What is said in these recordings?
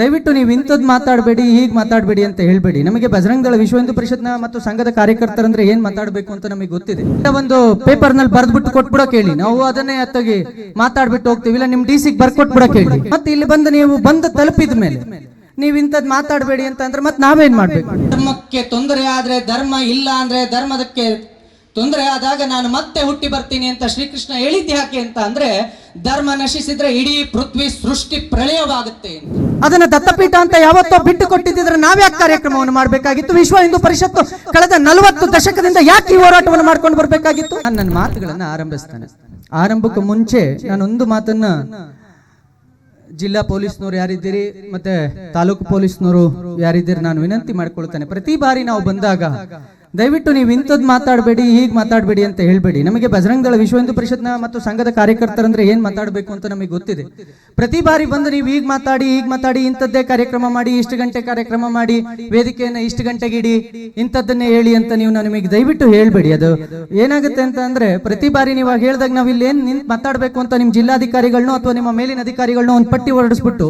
ದಯವಿಟ್ಟು ನೀವು ಇಂಥದ್ದು ಮಾತಾಡಬೇಡಿ, ಹೀಗೆ ಮಾತಾಡಬೇಡಿ ಅಂತ ಹೇಳ್ಬೇಡಿ. ನಮಗೆ ಬಜರಂಗದಳ ವಿಶ್ವ ಹಿಂದೂ ಪರಿಷತ್ನ ಮತ್ತು ಸಂಘದ ಕಾರ್ಯಕರ್ತರಂದ್ರೆ ಏನ್ ಮಾತಾಡಬೇಕು ಅಂತ ನಮಗೆ ಗೊತ್ತಿದೆ. ಒಂದು ಪೇಪರ್ನಲ್ಲಿ ಬರ್ದ್ಬಿಟ್ಟು ಕೊಟ್ಬಿಡೋ ಕೇಳಿ. ನಾವು ಅದನ್ನೇ ಅತ್ತಾಗಿ ಮಾತಾಡ್ಬಿಟ್ಟು ಹೋಗ್ತೀವಿ. ಇಲ್ಲ, ನಿಮ್ ಡಿ ಸಿಗೆ ಬರ್ಕೊಟ್ಬಿಡೋ ಕೇಳಿ. ಮತ್ತೆ ಇಲ್ಲಿ ಬಂದು ನೀವು ಬಂದು ತಲುಪಿದ ಮೇಲೆ ನೀವು ಇಂಥದ್ದು ಮಾತಾಡಬೇಡಿ ಅಂತ ಅಂದ್ರೆ ಮತ್ತೆ ನಾವೇನ್ ಮಾಡ್ಬೇಕು? ಧರ್ಮಕ್ಕೆ ತೊಂದರೆ ಆದ್ರೆ ಧರ್ಮ ಇಲ್ಲ ಅಂದ್ರೆ ಧರ್ಮದಕ್ಕೆ ತೊಂದರೆ ಆದಾಗ ನಾನು ಮತ್ತೆ ಹುಟ್ಟಿ ಬರ್ತೀನಿ ಅಂತ ಶ್ರೀಕೃಷ್ಣ ಹೇಳಿದ್ದೆ ಯಾಕೆ ಅಂತ ಅಂದ್ರೆ ಧರ್ಮ ನಶಿಸಿದ್ರೆ ಇಡೀ ಪೃಥ್ವಿ ಸೃಷ್ಟಿ ಪ್ರಳಯವಾಗುತ್ತೆ ಅಂತ. ಅದನ್ನ ದತ್ತಪೀಠ ಅಂತ ಯಾವತ್ತೋ ಬಿಟ್ಟು ಕೊಟ್ಟಿದ್ರೆ ನಾವ್ಯಾಕೆ ಕಾರ್ಯಕ್ರಮವನ್ನು ಮಾಡಬೇಕಾಗಿತ್ತು? ವಿಶ್ವ ಹಿಂದೂ ಪರಿಷತ್ತು ಕಳೆದ ನಲವತ್ತು ದಶಕದಿಂದ ಯಾಕೆ ಈ ಹೋರಾಟವನ್ನು ಮಾಡ್ಕೊಂಡು ಬರಬೇಕಾಗಿತ್ತು? ನಾನು ನನ್ನ ಮಾತುಗಳನ್ನ ಆರಂಭಿಸ್ತಾನೆ. ಆರಂಭಕ್ಕೂ ಮುಂಚೆ ನಾನೊಂದು ಮಾತನ್ನ ಜಿಲ್ಲಾ ಪೊಲೀಸ್ನವರು ಯಾರಿದ್ದೀರಿ ಮತ್ತೆ ತಾಲೂಕು ಪೊಲೀಸ್ನವರು ಯಾರಿದ್ದೀರಿ ನಾನು ವಿನಂತಿ ಮಾಡ್ಕೊಳ್ತೇನೆ. ಪ್ರತಿ ಬಾರಿ ನಾವು ಬಂದಾಗ ದಯವಿಟ್ಟು ನೀವು ಇಂಥದ್ದು ಮಾತಾಡಬೇಡಿ ಹೀಗೆ ಮಾತಾಡಬೇಡಿ ಅಂತ ಹೇಳ್ಬೇಡಿ. ನಮಗೆ ಬಜರಂಗ ದಳ ವಿಶ್ವ ಹಿಂದೂ ಪರಿಷತ್ನ ಮತ್ತು ಸಂಘದ ಕಾರ್ಯಕರ್ತರಂದ್ರೆ ಏನ್ ಮಾತಾಡಬೇಕು ಅಂತ ನಮಗೆ ಗೊತ್ತಿದೆ. ಪ್ರತಿ ಬಾರಿ ಬಂದು ನೀವು ಈಗ ಮಾತಾಡಿ ಈಗ ಮಾತಾಡಿ ಇಂಥದ್ದೇ ಕಾರ್ಯಕ್ರಮ ಮಾಡಿ ಇಷ್ಟು ಗಂಟೆ ಕಾರ್ಯಕ್ರಮ ಮಾಡಿ ವೇದಿಕೆಯನ್ನು ಇಷ್ಟು ಗಂಟೆಗೆ ಇಡಿ ಇಂಥದ್ದನ್ನೇ ಹೇಳಿ ಅಂತ ನೀವು ನಮಗೆ ದಯವಿಟ್ಟು ಹೇಳ್ಬೇಡಿ. ಅದು ಏನಾಗುತ್ತೆ ಅಂತ ಅಂದ್ರೆ ಪ್ರತಿ ಬಾರಿ ನೀವು ಹೇಳಿದಾಗ ನಾವು ಇಲ್ಲಿ ಏನ್ ಮಾತಾಡಬೇಕು ಮಾತಾಡ್ಬೇಕು ಅಂತ ನಿಮ್ ಜಿಲ್ಲಾಧಿಕಾರಿಗಳನ್ನೋ ಅಥವಾ ನಿಮ್ಮ ಮೇಲಿನ ಅಧಿಕಾರಿಗಳನ್ನೋ ಒಂದು ಪಟ್ಟಿ ಹೊರಡಿಸ್ಬಿಟ್ಟು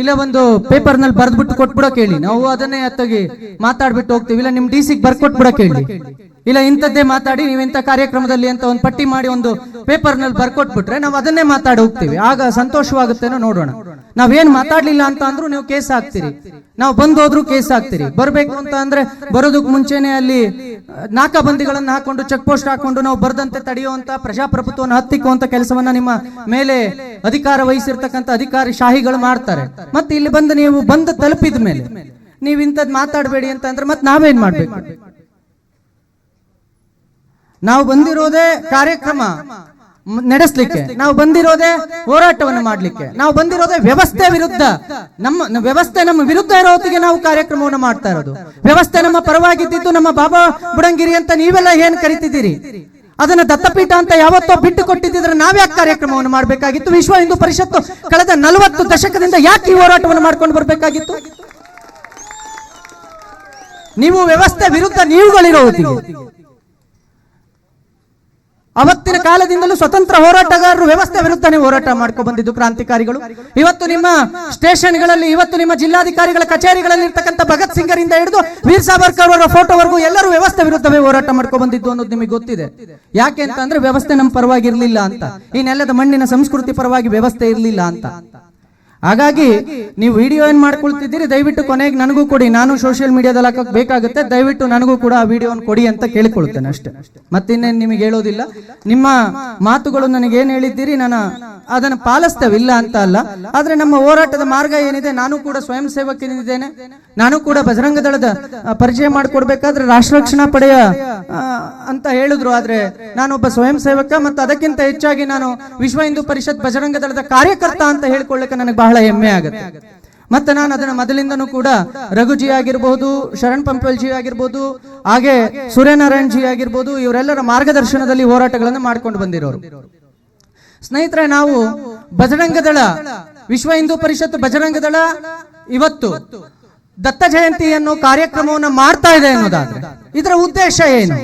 ಇಲ್ಲ ಒಂದು ಪೇಪರ್ನಲ್ಲಿ ಬರ್ದ್ಬಿಟ್ಟು ಕೊಟ್ಬಿಡೋ ಕೇಳಿ. ನಾವು ಅದನ್ನೇ ಅತ್ತಾಗಿ ಮಾತಾಡ್ಬಿಟ್ಟು ಹೋಗ್ತೀವಿ. ಇಲ್ಲ, ನಿಮ್ ಡಿ ಸಿಗ್ ಬರ್ಕೊಟ್ಬಿಡೋ ಕೇಳಿ. ಇಲ್ಲ, ಇಂಥದ್ದೇ ಮಾತಾಡಿ, ನೀವು ಇಂಥ ಕಾರ್ಯಕ್ರಮದಲ್ಲಿ ಅಂತ ಒಂದು ಪಟ್ಟಿ ಮಾಡಿ ಒಂದು ಪೇಪರ್ನಲ್ಲಿ ಬರ್ಕೊಟ್ಬಿಟ್ರೆ ನಾವು ಅದನ್ನೇ ಮಾತಾಡಿ ಹೋಗ್ತೀವಿ. ಆಗ ಸಂತೋಷವಾಗುತ್ತೇನೋ ನೋಡೋಣ. ನಾವೇನ್ ಮಾತಾಡ್ಲಿಲ್ಲ ಅಂತ ಅಂದ್ರು ನೀವು ಕೇಸ್ ಹಾಕ್ತೀರಿ. ನಾವು ಬಂದ್ ಹೋದ್ರು ಕೇಸ್ ಹಾಕ್ತೀರಿ. ಬರ್ಬೇಕು ಅಂತ ಅಂದ್ರೆ ಬರೋದಕ್ ಮುಂಚೆನೆ ಅಲ್ಲಿ ನಾಕಾಬಂದಿಗಳನ್ನ ಹಾಕೊಂಡು ಚೆಕ್ ಪೋಸ್ಟ್ ಹಾಕೊಂಡು ನಾವು ಬರ್ದಂತೆ ತಡೆಯುವಂತ ಪ್ರಜಾಪ್ರಭುತ್ವವನ್ನು ಹತ್ತಿಕ್ಕುವಂತ ಕೆಲಸವನ್ನ ನಿಮ್ಮ ಮೇಲೆ ಅಧಿಕಾರ ವಹಿಸಿರ್ತಕ್ಕಂಥ ಅಧಿಕಾರಿ ಶಾಹಿಗಳು ಮಾಡ್ತಾರೆ. ಮತ್ತೆ ಇಲ್ಲಿ ಬಂದು ನೀವು ಬಂದು ತಲುಪಿದ ಮೇಲೆ, ನೀವು ಇಂಥದ್ ಮಾತಾಡಬೇಡಿ ಅಂತ ಅಂದ್ರೆ ಮತ್ತೆ ನಾವೇನ್ ಮಾಡ್ಬೇಕು? ನಾವು ಬಂದಿರೋದೇ ಕಾರ್ಯಕ್ರಮ. ನಡೆಸ್ಲಿಕ್ಕೆ. ನಾವು ಬಂದಿರೋದೇ ಹೋರಾಟವನ್ನು ಮಾಡ್ಲಿಕ್ಕೆ. ನಾವು ಬಂದಿರೋದೇ ವ್ಯವಸ್ಥೆ ವಿರುದ್ಧ. ನಮ್ಮ ವ್ಯವಸ್ಥೆ ನಮ್ಮ ವಿರುದ್ಧ ಇರೋ ಹೊತ್ತಿಗೆ ನಾವು ಕಾರ್ಯಕ್ರಮವನ್ನು ಮಾಡ್ತಾ ಇರೋದು. ವ್ಯವಸ್ಥೆ ನಮ್ಮ ಪರವಾಗಿದ್ದಿದ್ದು ನಮ್ಮ ಬಾಬಾ ಬುಡಂಗಿರಿ ಅಂತ ನೀವೆಲ್ಲ ಏನ್ ಕರಿತಿದ್ದೀರಿ? ಅದನ್ನ ದತ್ತಪೀಠ ಅಂತ ಯಾವತ್ತೋ ಬಿಟ್ಟು ಕೊಟ್ಟಿದ್ದಿದ್ರೆ ನಾವ್ಯಾಕೆ ಕಾರ್ಯಕ್ರಮವನ್ನು ಮಾಡಬೇಕಾಗಿತ್ತು? ವಿಶ್ವ ಹಿಂದೂ ಪರಿಷತ್ತು ಕಳೆದ ನಲವತ್ತು ದಶಕದಿಂದ ಯಾಕೆ ಈ ಹೋರಾಟವನ್ನು ಮಾಡ್ಕೊಂಡು ಬರಬೇಕಾಗಿತ್ತು? ನೀವು ವ್ಯವಸ್ಥೆ ವಿರುದ್ಧ ನೀವುಗಳಿರೋ ಹೊತ್ತಿಗೆ. ಅವತ್ತಿನ ಕಾಲದಿಂದಲೂ ಸ್ವತಂತ್ರ ಹೋರಾಟಗಾರರು ವ್ಯವಸ್ಥೆ ವಿರುದ್ಧನೇ ಹೋರಾಟ ಮಾಡ್ಕೊ ಬಂದಿದ್ದು ಕ್ರಾಂತಿಕಾರಿಗಳು. ಇವತ್ತು ನಿಮ್ಮ ಸ್ಟೇಷನ್ಗಳಲ್ಲಿ, ಇವತ್ತು ನಿಮ್ಮ ಜಿಲ್ಲಾಧಿಕಾರಿಗಳ ಕಚೇರಿಗಳಲ್ಲಿ ಇರ್ತಕ್ಕಂಥ ಭಗತ್ ಸಿಂಗರಿಂದ ಹಿಡಿದು ವೀರ್ ಸಾವರ್ಕರ್ ಅವರ ಫೋಟೋವರೆಗೂ ಎಲ್ಲರೂ ವ್ಯವಸ್ಥೆ ವಿರುದ್ಧವೇ ಹೋರಾಟ ಮಾಡ್ಕೊ ಬಂದಿದ್ದು ಅನ್ನೋದು ನಿಮಗೆ ಗೊತ್ತಿದೆ. ಯಾಕೆ ಅಂತ ಅಂದ್ರೆ ವ್ಯವಸ್ಥೆ ನಮ್ಮ ಪರವಾಗಿರ್ಲಿಲ್ಲ ಅಂತ. ಈ ನೆಲದ ಮಣ್ಣಿನ ಸಂಸ್ಕೃತಿ ಪರವಾಗಿ ವ್ಯವಸ್ಥೆ ಇರಲಿಲ್ಲ ಅಂತ. ಹಾಗಾಗಿ ನೀವು ವಿಡಿಯೋ ಏನ್ ಮಾಡ್ಕೊಳ್ತಿದ್ದೀರಿ, ದಯವಿಟ್ಟು ಕೊನೆಗೆ ನನಗೂ ಕೊಡಿ. ನಾನು ಸೋಷಿಯಲ್ ಮೀಡಿಯಾದಲ್ಲಿ ಹಾಕಕ್ ಬೇಕಾಗುತ್ತೆ. ದಯವಿಟ್ಟು ನನಗೂ ಕೂಡ ಆ ವಿಡಿಯೋವನ್ನು ಕೊಡಿ ಅಂತ ಕೇಳಿಕೊಳ್ತೇನೆ ಅಷ್ಟೇ. ಮತ್ತಿನ್ನೇನು ನಿಮಗೆ ಹೇಳೋದಿಲ್ಲ. ನಿಮ್ಮ ಮಾತುಗಳು ನನಗೆ ಏನ್ ಹೇಳಿದ್ದೀರಿ, ನಾನು ಅದನ್ನು ಪಾಲಿಸ್ತೇವೆ, ಇಲ್ಲ ಅಂತ ಅಲ್ಲ. ಆದ್ರೆ ನಮ್ಮ ಹೋರಾಟದ ಮಾರ್ಗ ಏನಿದೆ, ನಾನು ಕೂಡ ಸ್ವಯಂ ಸೇವಕನಿದ್ದೇನೆ ನಾನು ಕೂಡ ಬಜರಂಗ ದಳದ ಪರಿಚಯ ಮಾಡಿಕೊಡ್ಬೇಕಾದ್ರೆ ರಾಷ್ಟ್ರ ರಕ್ಷಣಾ ಪಡೆಯ ಅಂತ ಹೇಳಿದ್ರು. ಆದ್ರೆ ನಾನೊಬ್ಬ ಸ್ವಯಂ ಸೇವಕ, ಮತ್ತು ಅದಕ್ಕಿಂತ ಹೆಚ್ಚಾಗಿ ನಾನು ವಿಶ್ವ ಹಿಂದೂ ಪರಿಷತ್ ಬಜರಂಗ ದಳದ ಕಾರ್ಯಕರ್ತ ಅಂತ ಹೇಳ್ಕೊಳ್ಳಕ್ಕೆ ನನಗೆ ಹೆಮ್ಮೆ ಆಗುತ್ತೆ. ಮತ್ತೆ ನಾನು ಅದನ್ನ ಮೊದಲಿಂದನೂ ಕೂಡ ರಘುಜಿ ಆಗಿರ್ಬೋದು ಶರಣ್ ಪಂಪಲ್ ಜಿ ಆಗಿರ್ಬೋದು ಹಾಗೆ ಸೂರ್ಯನಾರಾಯಣ್ ಜಿ ಆಗಿರ್ಬೋದು, ಇವರೆಲ್ಲರ ಮಾರ್ಗದರ್ಶನದಲ್ಲಿ ಹೋರಾಟಗಳನ್ನು ಮಾಡ್ಕೊಂಡು ಬಂದಿರೋರು. ಸ್ನೇಹಿತರೆ, ನಾವು ಬಜರಂಗ ದಳ ವಿಶ್ವ ಹಿಂದೂ ಪರಿಷತ್ ಬಜರಂಗ ದಳ ಇವತ್ತು ದತ್ತ ಜಯಂತಿಯನ್ನು ಕಾರ್ಯಕ್ರಮವನ್ನ ಮಾಡ್ತಾ ಇದೆ ಅನ್ನೋದಾದ್ರೆ, ಇದರ ಉದ್ದೇಶ ಏನು?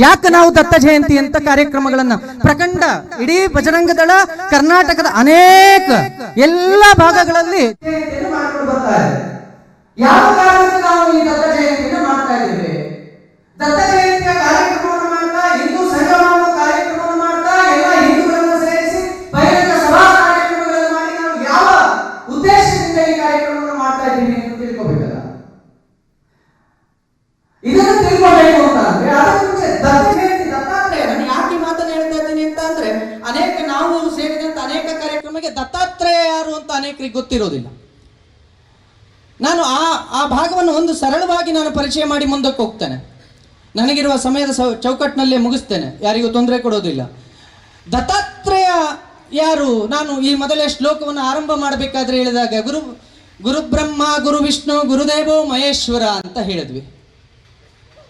ಯಾಕೆ ನಾವು ದತ್ತ ಜಯಂತಿ ಅಂತ ಕಾರ್ಯಕ್ರಮಗಳನ್ನ ಪ್ರಖಂಡ ಇಡೀ ಬಜರಂಗ ದಳ ಕರ್ನಾಟಕದ ಅನೇಕ ಎಲ್ಲ ಭಾಗಗಳಲ್ಲಿ ಯಾವ ಕಾರಣಕ್ಕೆ ನಾವು ಈ ಅನೇಕರಿಗೆ ಗೊತ್ತಿರೋದಿಲ್ಲ. ನಾನು ಆ ಆ ಭಾಗವನ್ನು ಒಂದು ಸರಳವಾಗಿ ನಾನು ಪರಿಚಯ ಮಾಡಿ ಮುಂದಕ್ಕೆ ಹೋಗ್ತೇನೆ. ನನಗಿರುವ ಸಮಯದ ಚೌಕಟ್ಟಿನಲ್ಲೇ ಮುಗಿಸ್ತೇನೆ. ಯಾರಿಗೂ ತೊಂದರೆ ಕೊಡೋದಿಲ್ಲ. ದತ್ತಾತ್ರೇಯ ಯಾರು? ನಾನು ಈ ಮೊದಲೇ ಶ್ಲೋಕವನ್ನು ಆರಂಭ ಮಾಡಬೇಕಾದ್ರೆ ಹೇಳಿದಾಗ ಗುರು, ಗುರುಬ್ರಹ್ಮ, ಗುರು ವಿಷ್ಣು, ಗುರುದೇವೋ ಮಹೇಶ್ವರ ಅಂತ ಹೇಳಿದ್ವಿ.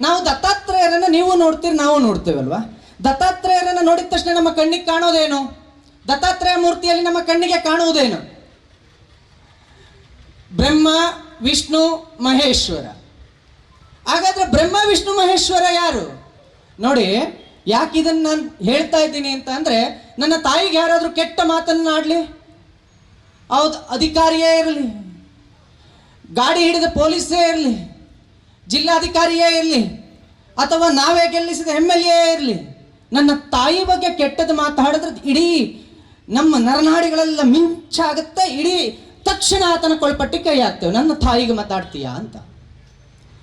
ನಾವು ದತ್ತಾತ್ರೇಯರನ್ನು ನೀವು ನೋಡ್ತೀರಿ, ನಾವು ನೋಡ್ತೇವಲ್ವಾ? ದತ್ತಾತ್ರೇಯರನ್ನು ನೋಡಿದ ತಕ್ಷಣ ನಮ್ಮ ಕಣ್ಣಿಗೆ ಕಾಣೋದೇನು? ದತ್ತಾತ್ರೇಯ ಮೂರ್ತಿಯಲ್ಲಿ ನಮ್ಮ ಕಣ್ಣಿಗೆ ಕಾಣುವುದೇನು? ಬ್ರಹ್ಮ, ವಿಷ್ಣು, ಮಹೇಶ್ವರ. ಹಾಗಾದ್ರೆ ಬ್ರಹ್ಮ, ವಿಷ್ಣು, ಮಹೇಶ್ವರ ಯಾರು? ನೋಡಿ, ಯಾಕೆ ಇದನ್ನು ನಾನು ಹೇಳ್ತಾ ಇದ್ದೀನಿ ಅಂತ ಅಂದರೆ, ನನ್ನ ತಾಯಿಗೆ ಯಾರಾದರೂ ಕೆಟ್ಟ ಮಾತನ್ನ ಆಡ್ಲಿ? ಹೌದು, ಅಧಿಕಾರಿಯೇ ಇರಲಿ. ಗಾಡಿ ಹಿಡಿದ ಪೊಲೀಸೇ ಇರಲಿ. ಜಿಲ್ಲಾಧಿಕಾರಿಯೇ ಇರಲಿ. ಅಥವಾ ನಾವೇ ಗೆಲ್ಲಿಸಿದ ಎಂ ಎಲ್ ಎ ಇರಲಿ. ನನ್ನ ತಾಯಿ ಬಗ್ಗೆ ಕೆಟ್ಟದ್ದು ಮಾತಾಡಿದ್ರೆ ಇಡೀ ನಮ್ಮ ನರನಾಡಿಗಳೆಲ್ಲ ಮಿಂಚಾಗುತ್ತೆ, ಇಡೀ ತಕ್ಷಣ ಆತನ ಕೊಳ್ಪಟ್ಟಿ ಕೈ ಹಾಕ್ತೇವೆ ನನ್ನ ತಾಯಿಗೆ ಮಾತಾಡ್ತೀಯಾ ಅಂತ.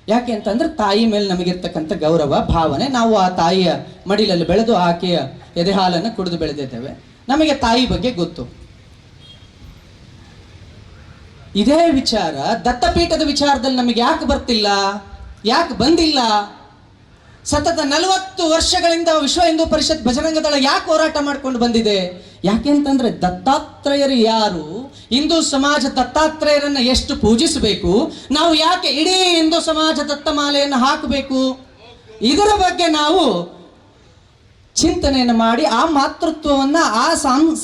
ಯಾಕೆ ಅಂತಂದ್ರೆ ತಾಯಿ ಮೇಲೆ ನಮಗಿರ್ತಕ್ಕಂಥ ಗೌರವ, ಭಾವನೆ, ನಾವು ಆ ತಾಯಿಯ ಮಡಿಲಲ್ಲಿ ಬೆಳೆದು ಆಕೆಯ ಎದೆ ಹಾಲನ್ನು ಕುಡಿದು ಬೆಳೆದಿದ್ದೇವೆ. ನಮಗೆ ತಾಯಿ ಬಗ್ಗೆ ಗೊತ್ತು. ಇದೇ ವಿಚಾರ ದತ್ತಪೀಠದ ವಿಚಾರದಲ್ಲಿ ನಮಗೆ ಯಾಕೆ ಬರ್ತಿಲ್ಲ? ಯಾಕೆ ಬಂದಿಲ್ಲ? ಸತತ ನಲವತ್ತು ವರ್ಷಗಳಿಂದ ವಿಶ್ವ ಹಿಂದೂ ಪರಿಷತ್ ಭಜರಂಗದಳ ಯಾಕೆ ಹೋರಾಟ ಮಾಡ್ಕೊಂಡು ಬಂದಿದೆ? ಯಾಕೆ ಅಂತಂದ್ರೆ ದತ್ತಾತ್ರೇಯರು ಯಾರು? ಹಿಂದೂ ಸಮಾಜ ದತ್ತಾತ್ರೇಯರನ್ನ ಎಷ್ಟು ಪೂಜಿಸಬೇಕು? ನಾವು ಯಾಕೆ ಇಡೀ ಹಿಂದೂ ಸಮಾಜ ದತ್ತಮಾಲೆಯನ್ನು ಹಾಕಬೇಕು? ಇದರ ಬಗ್ಗೆ ನಾವು ಚಿಂತನೆಯನ್ನು ಮಾಡಿ ಆ ಮಾತೃತ್ವವನ್ನು, ಆ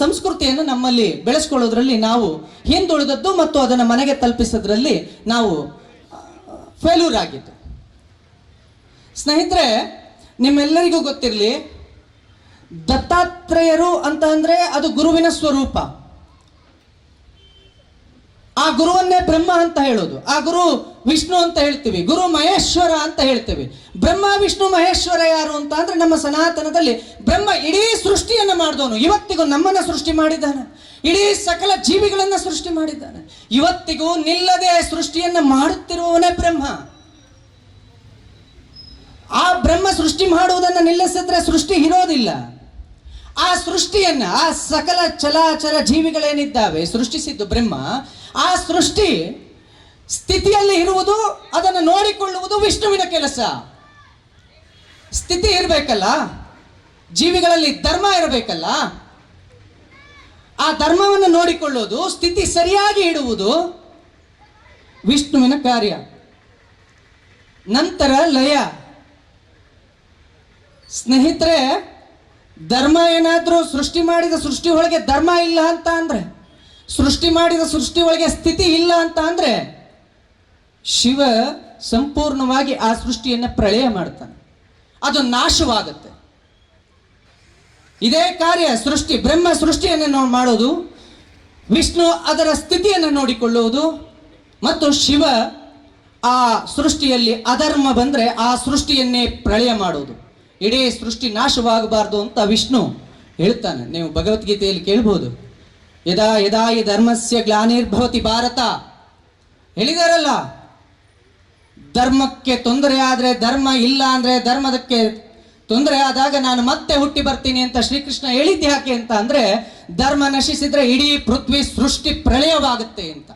ಸಂಸ್ಕೃತಿಯನ್ನು ನಮ್ಮಲ್ಲಿ ಬೆಳೆಸ್ಕೊಳ್ಳೋದ್ರಲ್ಲಿ ನಾವು ಹಿಂದುಳಿದದ್ದು ಮತ್ತು ಅದನ್ನು ಮನೆಗೆ ತಲುಪಿಸೋದ್ರಲ್ಲಿ ನಾವು ಫೇಲ್ಯೂರ್ ಆಗಿದ್ದು. ಸ್ನೇಹಿತರೆ, ನಿಮ್ಮೆಲ್ಲರಿಗೂ ಗೊತ್ತಿರಲಿ, ದತ್ತಾತ್ರೇಯರು ಅಂತ ಅಂದ್ರೆ ಅದು ಗುರುವಿನ ಸ್ವರೂಪ. ಆ ಗುರುವನ್ನೇ ಬ್ರಹ್ಮ ಅಂತ ಹೇಳೋದು. ಆ ಗುರು ವಿಷ್ಣು ಅಂತ ಹೇಳ್ತೀವಿ. ಗುರು ಮಹೇಶ್ವರ ಅಂತ ಹೇಳ್ತೀವಿ. ಬ್ರಹ್ಮ, ವಿಷ್ಣು, ಮಹೇಶ್ವರ ಯಾರು ಅಂತ ಅಂದ್ರೆ ನಮ್ಮ ಸನಾತನದಲ್ಲಿ ಬ್ರಹ್ಮ ಇಡೀ ಸೃಷ್ಟಿಯನ್ನು ಮಾಡಿದವನು. ಇವತ್ತಿಗೂ ನಮ್ಮನ್ನ ಸೃಷ್ಟಿ ಮಾಡಿದ್ದಾನೆ. ಇಡೀ ಸಕಲ ಜೀವಿಗಳನ್ನ ಸೃಷ್ಟಿ ಮಾಡಿದ್ದಾನೆ. ಇವತ್ತಿಗೂ ನಿಲ್ಲದೆ ಸೃಷ್ಟಿಯನ್ನ ಮಾಡುತ್ತಿರುವವನೇ ಬ್ರಹ್ಮ ಆ ಬ್ರಹ್ಮ ಸೃಷ್ಟಿ ಮಾಡುವುದನ್ನು ನಿಲ್ಲಿಸಿದ್ರೆ ಸೃಷ್ಟಿ ಇರೋದಿಲ್ಲ ಆ ಸೃಷ್ಟಿಯನ್ನ, ಆ ಸಕಲ ಚಲಾಚರ ಜೀವಿಗಳೇನಿದ್ದಾವೆ, ಸೃಷ್ಟಿಸಿದ್ದು ಬ್ರಹ್ಮ, ಆ ಸೃಷ್ಟಿ ಸ್ಥಿತಿಯಲ್ಲಿ ಇರುವುದು, ಅದನ್ನು ನೋಡಿಕೊಳ್ಳುವುದು ವಿಷ್ಣುವಿನ ಕೆಲಸ. ಸ್ಥಿತಿ ಇರಬೇಕಲ್ಲ? ಜೀವಿಗಳಲ್ಲಿ ಧರ್ಮ ಇರಬೇಕಲ್ಲ? ಆ ಧರ್ಮವನ್ನು ನೋಡಿಕೊಳ್ಳೋದು ಸ್ಥಿತಿ ಸರಿಯಾಗಿ ಇಡುವುದು ವಿಷ್ಣುವಿನ ಕಾರ್ಯ. ನಂತರ ಲಯ. ಸ್ನೇಹಿತರೆ, ಧರ್ಮ ಏನಾದರೂ ಸೃಷ್ಟಿ ಮಾಡಿದ ಸೃಷ್ಟಿ ಒಳಗೆ ಧರ್ಮ ಇಲ್ಲ ಅಂತ ಅಂದರೆ, ಸೃಷ್ಟಿ ಮಾಡಿದ ಸೃಷ್ಟಿ ಒಳಗೆ ಸ್ಥಿತಿ ಇಲ್ಲ ಅಂತ ಅಂದರೆ, ಶಿವ ಸಂಪೂರ್ಣವಾಗಿ ಆ ಸೃಷ್ಟಿಯನ್ನು ಪ್ರಳಯ ಮಾಡ್ತಾನೆ. ಅದು ನಾಶವಾಗುತ್ತೆ. ಇದೇ ಕಾರ್ಯ ಸೃಷ್ಟಿ, ಬ್ರಹ್ಮ ಸೃಷ್ಟಿಯನ್ನು ಮಾಡೋದು, ವಿಷ್ಣು ಅದರ ಸ್ಥಿತಿಯನ್ನು ನೋಡಿಕೊಳ್ಳುವುದು, ಮತ್ತು ಶಿವ ಆ ಸೃಷ್ಟಿಯಲ್ಲಿ ಅಧರ್ಮ ಬಂದರೆ ಆ ಸೃಷ್ಟಿಯನ್ನೇ ಪ್ರಳಯ ಮಾಡುವುದು ಇಡೀ ಸೃಷ್ಟಿ ನಾಶವಾಗಬಾರ್ದು ಅಂತ ವಿಷ್ಣು ಹೇಳ್ತಾನೆ. ನೀವು ಭಗವದ್ಗೀತೆಯಲ್ಲಿ ಕೇಳ್ಬೋದು. ಯದಾ ಯದಾ ಈ ಧರ್ಮಸ್ಯ ಗ್ಲಾನಿರ್ಭವತಿ ಭಾರತ. ಹೇಳಿದಾರಲ್ಲ, ಧರ್ಮಕ್ಕೆ ತೊಂದರೆ ಆದರೆ ಧರ್ಮ ಇಲ್ಲ ಅಂದ್ರೆ ಧರ್ಮದಕ್ಕೆ ತೊಂದರೆ ಆದಾಗ ನಾನು ಮತ್ತೆ ಹುಟ್ಟಿ ಬರ್ತೀನಿ ಅಂತ ಶ್ರೀಕೃಷ್ಣ ಹೇಳಿದ್ದೆ ಯಾಕೆ ಅಂತ ಅಂದರೆ, ಧರ್ಮ ನಶಿಸಿದ್ರೆ ಇಡೀ ಪೃಥ್ವಿ ಸೃಷ್ಟಿ ಪ್ರಳಯವಾಗುತ್ತೆ ಅಂತ.